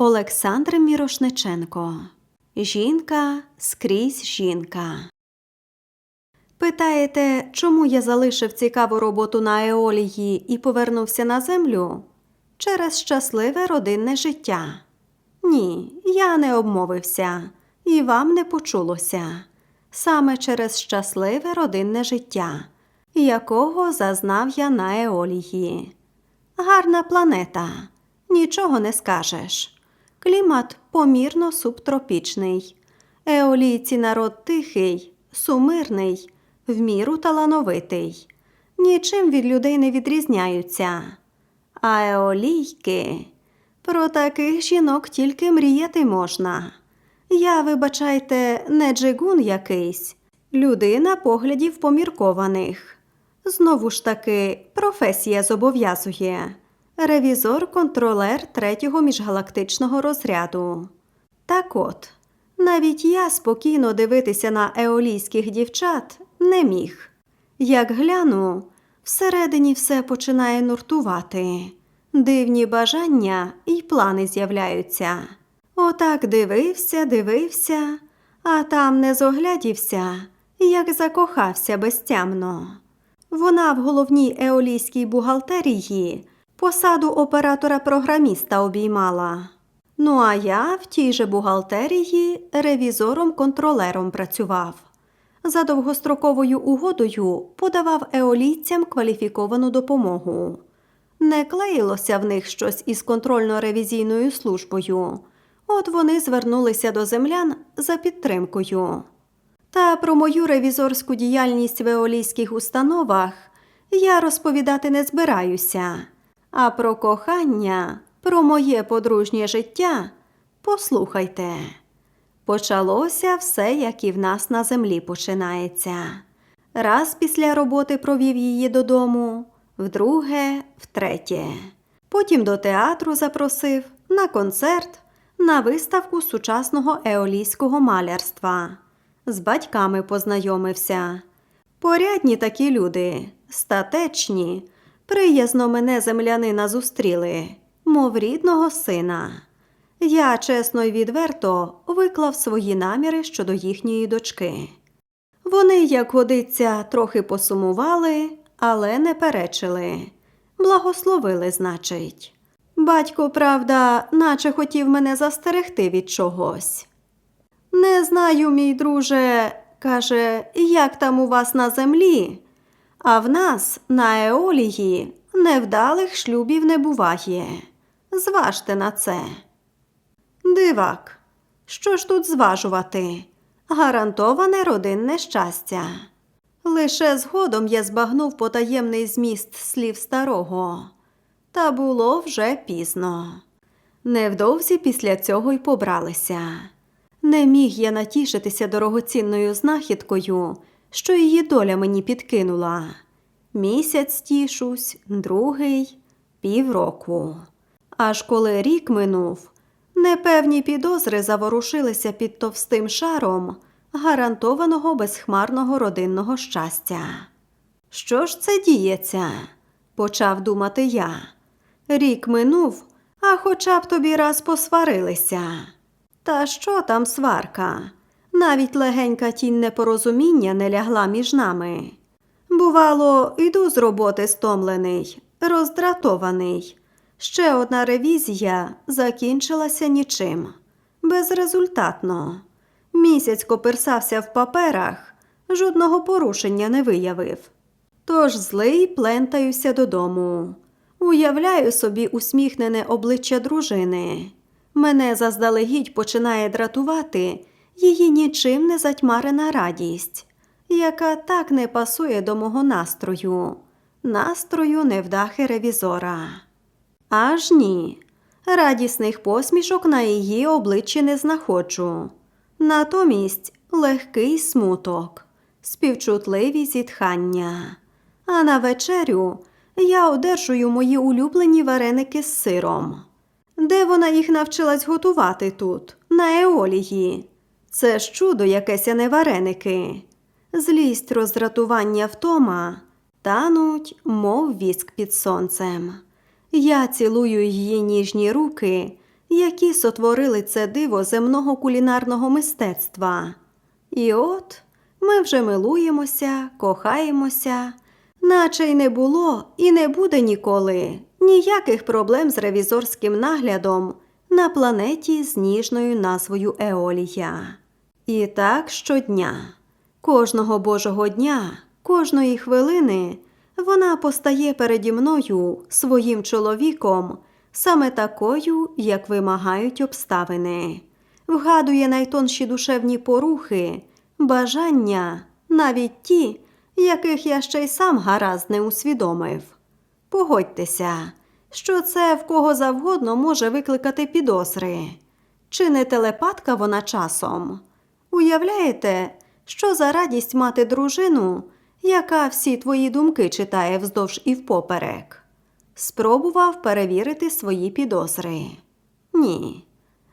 Олександр Мірошниченко. Жінка скрізь жінка. Питаєте, чому я залишив цікаву роботу на Еолії і повернувся на землю? Через щасливе родинне життя. Ні, я не обмовився, і вам не почулося. Саме через щасливе родинне життя, якого зазнав я на Еолії. Гарна планета, нічого не скажеш. Клімат помірно субтропічний. Еолійці народ тихий, сумирний, в міру талановитий. Нічим від людей не відрізняються. А еолійки про таких жінок тільки мріяти можна. Я, вибачайте, не джигун якийсь, людина поглядів поміркованих. Знову ж таки, професія зобов'язує ревізор-контролер третього міжгалактичного розряду. Так от, навіть я спокійно дивитися на еолійських дівчат не міг. Як гляну, всередині все починає нуртувати. Дивні бажання і плани з'являються. Отак дивився, дивився, а там не зоглядівся, як закохався безтямно. Вона в головній еолійській бухгалтерії посаду оператора-програміста обіймала. Ну а я в тій же бухгалтерії ревізором-контролером працював. За довгостроковою угодою подавав еолійцям кваліфіковану допомогу. Не клеїлося в них щось із контрольно-ревізійною службою. От вони звернулися до землян за підтримкою. Та про мою ревізорську діяльність в еолійських установах я розповідати не збираюся. А про кохання, про моє подружнє життя послухайте. Почалося все, як і в нас на землі починається. Раз після роботи провів її додому, вдруге, втретє. Потім до театру запросив, на концерт, на виставку сучасного еолійського малярства. З батьками познайомився. Порядні такі люди, статечні, приязно мене землянина зустріли, мов рідного сина. Я чесно й відверто виклав свої наміри щодо їхньої дочки. Вони, як годиться, трохи посумували, але не перечили. Благословили, значить. Батько, правда, наче хотів мене застерегти від чогось. Не знаю, мій друже, каже, як там у вас на землі, а в нас на Еолії невдалих шлюбів не буває. Зважте на це. Дивак, що ж тут зважувати? Гарантоване родинне щастя. Лише згодом я збагнув потаємний зміст слів старого. Та було вже пізно. Невдовзі після цього й побралися. Не міг я натішитися дорогоцінною знахідкою, що її доля мені підкинула. Місяць тішусь, другий, півроку. Аж коли рік минув, непевні підозри заворушилися під товстим шаром гарантованого безхмарного родинного щастя. Що ж це діється? почав думати я. Рік минув, а хоча б тобі раз посварилися. Та що там сварка? Навіть легенька тінь непорозуміння не лягла між нами. Бувало, йду з роботи стомлений, роздратований. Ще одна ревізія закінчилася нічим. Безрезультатно. Місяць коперсався в паперах, жодного порушення не виявив. Тож злий плентаюся додому. Уявляю собі усміхнене обличчя дружини. Мене заздалегідь починає дратувати її нічим не затьмарена радість, яка так не пасує до мого настрою, настрою невдахи ревізора. Аж ні. Радісних посмішок на її обличчі не знаходжу. Натомість легкий смуток, співчутливі зітхання. А на вечерю я одержую мої улюблені вареники з сиром. Де вона їх навчилась готувати тут, на Еолії? Це ж чудо якесь, а не вареники. Злість, роздратування втома тануть, мов віск під сонцем. Я цілую її ніжні руки, які сотворили це диво земного кулінарного мистецтва. І от ми вже милуємося, кохаємося, наче й не було і не буде ніколи ніяких проблем з ревізорським наглядом на планеті з ніжною назвою Еолія. І так щодня, кожного божого дня, кожної хвилини вона постає переді мною своїм чоловіком, саме такою, як вимагають обставини, вгадує найтонші душевні порухи, бажання, навіть ті, яких я ще й сам гаразд не усвідомив. Погодьтеся, що це в кого завгодно може викликати підозри. Чи не телепатка вона часом? Уявляєте, що за радість мати дружину, яка всі твої думки читає вздовж і впоперек? Спробував перевірити свої підозри. Ні,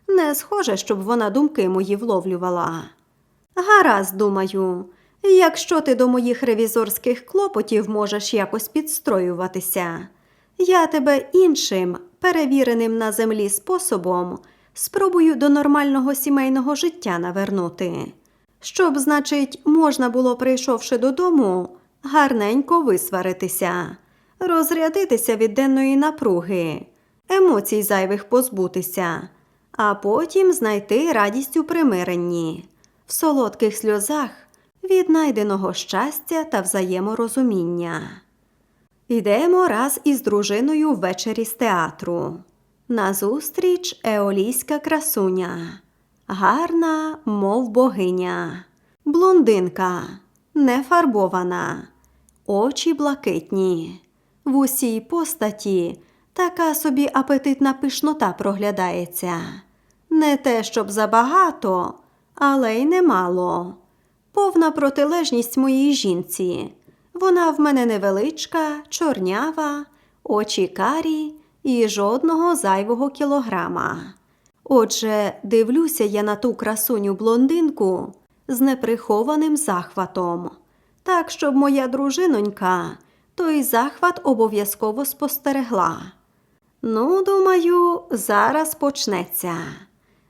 не схоже, щоб вона думки мої вловлювала. Гаразд, думаю, якщо ти до моїх ревізорських клопотів можеш якось підстроюватися, я тебе іншим, перевіреним на землі способом, спробую до нормального сімейного життя навернути, щоб, значить, можна було, прийшовши додому, гарненько висваритися, розрядитися від денної напруги, емоцій зайвих позбутися, а потім знайти радість у примиренні, в солодких сльозах від найденого щастя та взаєморозуміння. Йдемо раз із дружиною ввечері з театру. Назустріч еолійська красуня, гарна, мов богиня, блондинка, нефарбована, очі блакитні. В усій постаті така собі апетитна пишнота проглядається. Не те, щоб забагато, але й немало. Повна протилежність моїй жінці. Вона в мене невеличка, чорнява, очі карі і жодного зайвого кілограма. Отже, дивлюся я на ту красуню блондинку з неприхованим захватом, так, щоб моя дружинонька той захват обов'язково спостерегла. Ну, думаю, зараз почнеться.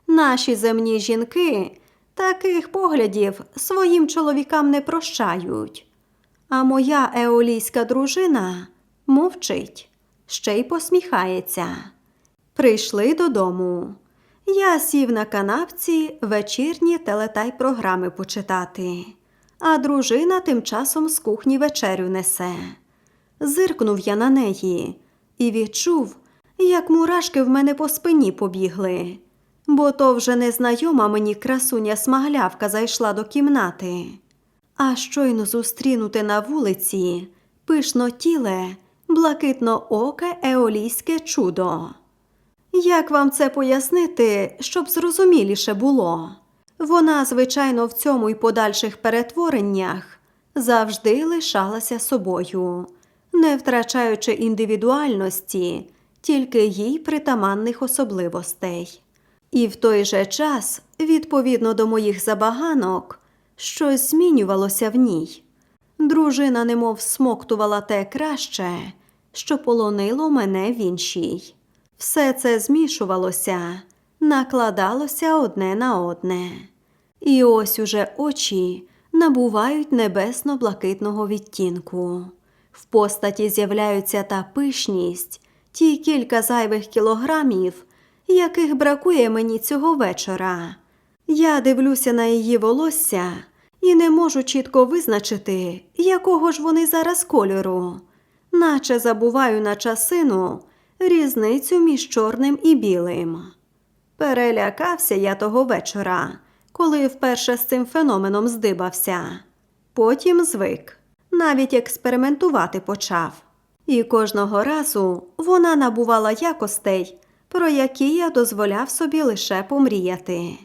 Наші земні жінки таких поглядів своїм чоловікам не прощають. А моя еолійська дружина мовчить, ще й посміхається. Прийшли додому. Я сів на канапці вечірні телетай програми почитати, а дружина тим часом з кухні вечерю несе. Зиркнув я на неї і відчув, як мурашки в мене по спині побігли, бо то вже незнайома мені красуня смаглявка зайшла до кімнати. А щойно зустрінути на вулиці пишно тіле, блакитно оке еолійське чудо. Як вам це пояснити, щоб зрозуміліше було? Вона, звичайно, в цьому й подальших перетвореннях завжди лишалася собою, не втрачаючи індивідуальності, тільки їй притаманних особливостей. І в той же час, відповідно до моїх забаганок, щось змінювалося в ній. Дружина немов смоктувала те краще, що полонило мене в іншій. Все це змішувалося, накладалося одне на одне. І ось уже очі набувають небесно-блакитного відтінку. В постаті з'являються та пишність, ті кілька зайвих кілограмів, яких бракує мені цього вечора. Я дивлюся на її волосся і не можу чітко визначити, якого ж вони зараз кольору, наче забуваю на часину різницю між чорним і білим. Перелякався я того вечора, коли вперше з цим феноменом здибався. Потім звик, навіть експериментувати почав. І кожного разу вона набувала якостей, про які я дозволяв собі лише помріяти.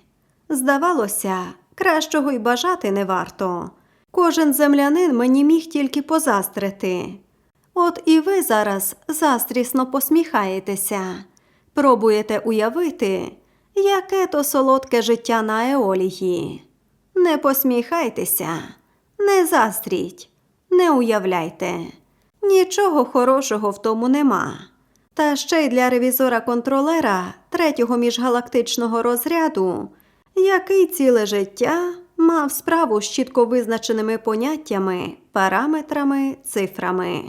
Здавалося, кращого й бажати не варто. Кожен землянин мені міг тільки позастрити. От і ви зараз застрісно посміхаєтеся, пробуєте уявити, яке то солодке життя на Еолії. Не посміхайтеся, не застріть, не уявляйте. Нічого хорошого в тому нема. Та ще й для ревізора-контролера третього міжгалактичного розряду, який ціле життя мав справу з чітко визначеними поняттями, параметрами, цифрами.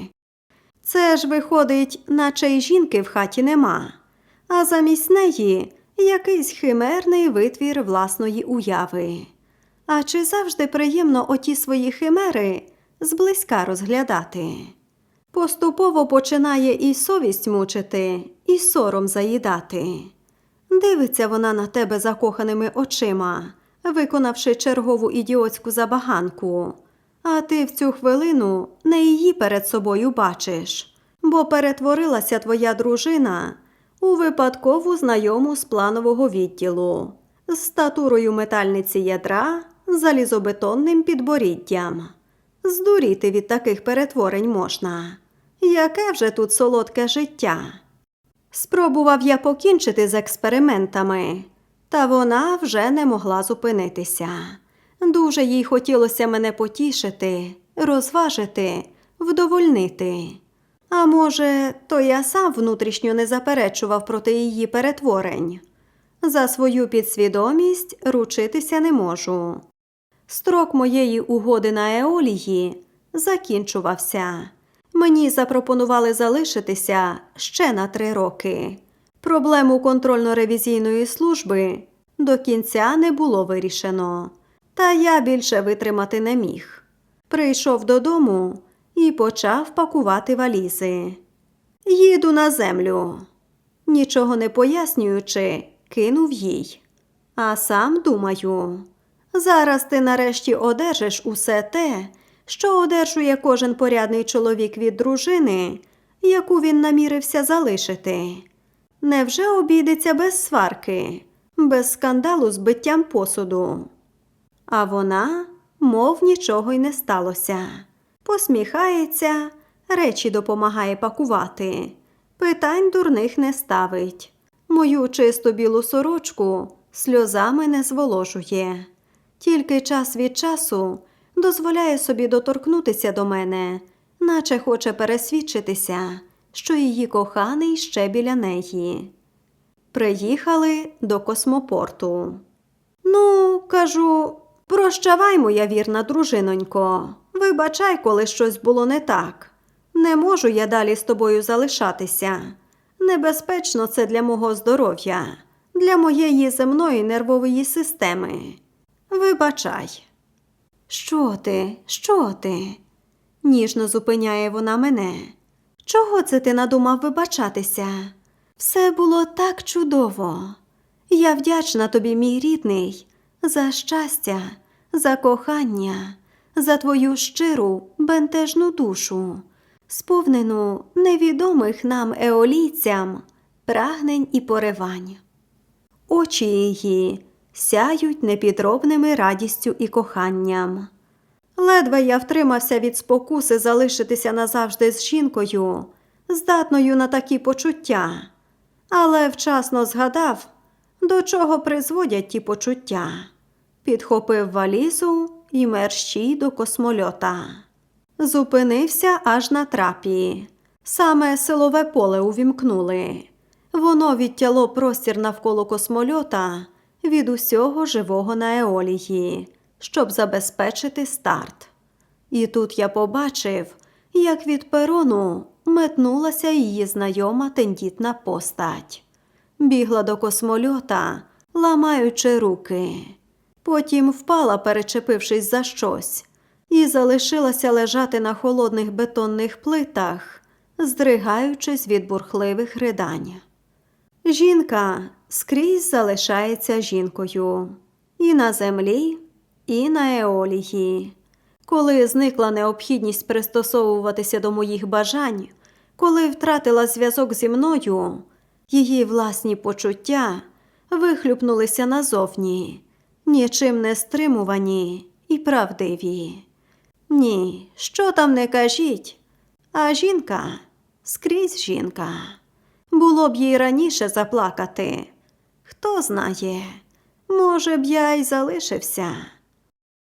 Це ж виходить, наче й жінки в хаті нема, а замість неї якийсь химерний витвір власної уяви. А чи завжди приємно оті свої химери зблизька розглядати? Поступово починає і совість мучити, і сором заїдати. Дивиться вона на тебе закоханими очима, виконавши чергову ідіотську забаганку. А ти в цю хвилину не її перед собою бачиш, бо перетворилася твоя дружина у випадкову знайому з планового відділу, з статурою метальниці ядра, залізобетонним підборіддям. Здуріти від таких перетворень можна. Яке вже тут солодке життя? Спробував я покінчити з експериментами, та вона вже не могла зупинитися. Дуже їй хотілося мене потішити, розважити, вдовольнити. А може, то я сам внутрішньо не заперечував проти її перетворень. За свою підсвідомість ручитися не можу. Строк моєї угоди на Еолії закінчувався. Мені запропонували залишитися ще на три роки. Проблему контрольно-ревізійної служби до кінця не було вирішено, та я більше витримати не міг. Прийшов додому і почав пакувати валізи. Їду на землю. Нічого не пояснюючи, кинув їй. А сам думаю, зараз ти нарешті одержиш усе те, що одержує кожен порядний чоловік від дружини, яку він намірився залишити. Невже обійдеться без сварки, без скандалу з биттям посуду? А вона, мов нічого й не сталося. Посміхається, речі допомагає пакувати, питань дурних не ставить. Мою чисту білу сорочку сльозами не зволожує. Тільки час від часу дозволяє собі доторкнутися до мене, наче хоче пересвідчитися, що її коханий ще біля неї. Приїхали до космопорту. Ну, кажу, прощавай, моя вірна дружинонько. Вибачай, коли щось було не так. Не можу я далі з тобою залишатися. Небезпечно це для мого здоров'я, для моєї земної нервової системи. Вибачай. Що ти? Що ти? ніжно зупиняє вона мене. Чого це ти надумав вибачатися? Все було так чудово. Я вдячна тобі, мій рідний, за щастя, за кохання, за твою щиру, бентежну душу, сповнену невідомих нам еолійцям, прагнень і поривань. Очі її сяють непідробними радістю і коханням. Ледве я втримався від спокуси залишитися назавжди з жінкою, здатною на такі почуття, але вчасно згадав, до чого призводять ті почуття. Підхопив валізу і мерщій до космольота. Зупинився аж на трапі. Саме силове поле увімкнули. Воно відтяло простір навколо космольота від усього живого на еолії, щоб забезпечити старт. І тут я побачив, як від перону метнулася її знайома тендітна постать. Бігла до космольота, ламаючи руки. Потім впала, перечепившись за щось, і залишилася лежати на холодних бетонних плитах, здригаючись від бурхливих ридань. Жінка скрізь залишається жінкою і на землі, і на еолії. Коли зникла необхідність пристосовуватися до моїх бажань, коли втратила зв'язок зі мною, її власні почуття вихлюпнулися назовні, нічим не стримувані і правдиві. Ні, що там не кажіть, а жінка скрізь жінка. Було б їй раніше заплакати. Хто знає, може б я й залишився.